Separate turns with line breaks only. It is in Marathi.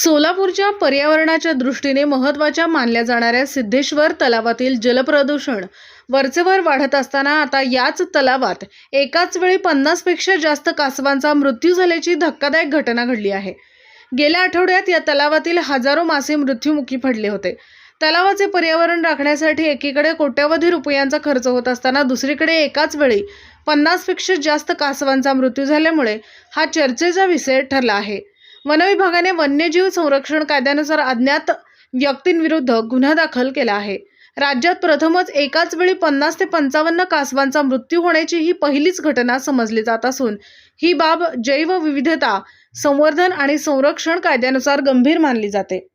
सोलापूरच्या पर्यावरणाच्या दृष्टीने महत्त्वाच्या मानल्या जाणाऱ्या सिद्धेश्वर तलावातील जलप्रदूषण वरचेवर वाढत असताना आता याच तलावात एकाच वेळी पन्नासपेक्षा जास्त कासवांचा मृत्यू झाल्याची धक्कादायक घटना घडली आहे. गेल्या आठवड्यात या तलावातील हजारो मासे मृत्युमुखी पडले होते. तलावाचे पर्यावरण राखण्यासाठी एकीकडे कोट्यवधी रुपयांचा खर्च होत असताना दुसरीकडे एकाच वेळी पन्नासपेक्षा जास्त कासवांचा मृत्यू झाल्यामुळे हा चर्चेचा विषय ठरला आहे. वनविभागाने वन्यजीव संरक्षण कायद्यानुसार अज्ञात व्यक्तींविरुद्ध गुन्हा दाखल केला आहे. राज्यात प्रथमच एकाच वेळी पन्नास ते पंचावन्न कासवांचा मृत्यू होण्याची ही पहिलीच घटना समजली जात असून ही बाब जैवविविधता संवर्धन आणि संरक्षण कायद्यानुसार गंभीर मानली जाते.